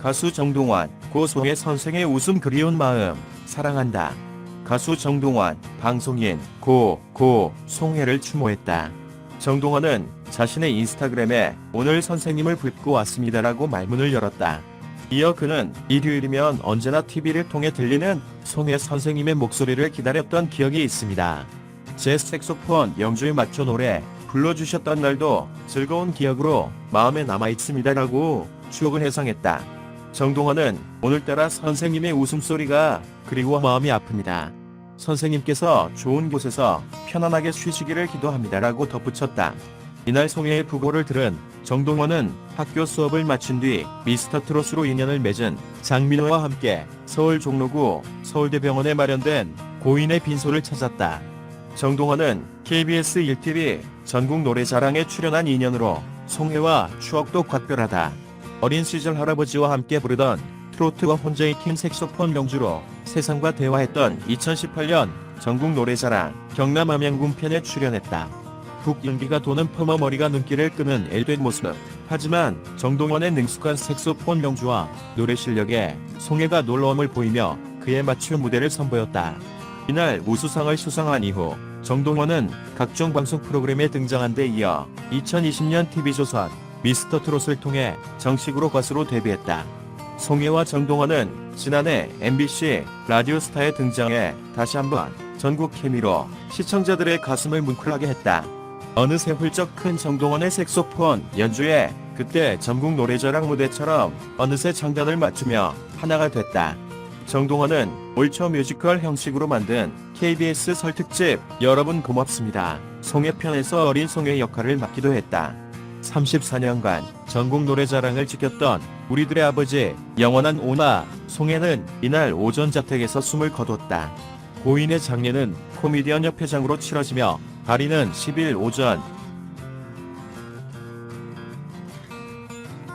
가수 정동환, 고소의 선생의 웃음 그리운 마음, 사랑한다. 가수 정동환, 방송인, 고, 고, 송혜를 추모했다. 정동환은 자신의 인스타그램에 오늘 선생님을 뵙고 왔습니다라고 말문을 열었다. 이어 그는 일요일이면 언제나 TV를 통해 들리는 송혜 선생님의 목소리를 기다렸던 기억이 있습니다. 제 색소폰 연주에 맞춰 노래 불러주셨던 날도 즐거운 기억으로 마음에 남아 있습니다라고 추억을 해상했다. 정동원은 오늘따라 선생님의 웃음소리가 그리워 마음이 아픕니다. 선생님께서 좋은 곳에서 편안하게 쉬시기를 기도합니다라고 덧붙였다. 이날 송혜의 부고를 들은 정동원은 학교 수업을 마친 뒤 미스터 트롯으로 인연을 맺은 장민호와 함께 서울 종로구 서울대병원에 마련된 고인의 빈소를 찾았다. 정동원은 KBS 1TV 전국 노래자랑에 출연한 인연으로 송혜와 추억도 각별하다. 어린 시절 할아버지와 함께 부르던 트로트와 혼자의 팀 색소폰 명주로 세상과 대화했던 2018년 전국 노래자랑 경남 암양군 편에 출연했다. 북연기가 도는 퍼머 머리가 눈길을 끄는 엘된 모습. 하지만 정동원의 능숙한 색소폰 명주와 노래 실력에 송혜가 놀라움을 보이며 그에 맞춘 무대를 선보였다. 이날 우수상을 수상한 이후 정동원은 각종 방송 프로그램에 등장한 데 이어 2020년 TV조선 미스터 트롯을 통해 정식으로 가수로 데뷔했다. 송혜와 정동원은 지난해 MBC 라디오스타에 등장해 다시 한번 전국 케미로 시청자들의 가슴을 뭉클하게 했다. 어느새 훌쩍 큰 정동원의 색소폰 연주에 그때 전국 노래자랑 무대처럼 어느새 장단을 맞추며 하나가 됐다. 정동원은 올초 뮤지컬 형식으로 만든 KBS 설 특집 여러분 고맙습니다. 송혜 편에서 어린 송혜 역할을 맡기도 했다. 34년간 전국 노래자랑을 지켰던 우리들의 아버지 영원한 오나 송혜는 이날 오전 자택에서 숨을 거뒀다. 고인의 장례는 코미디언 협회장으로 치러지며 발인은 10일 오전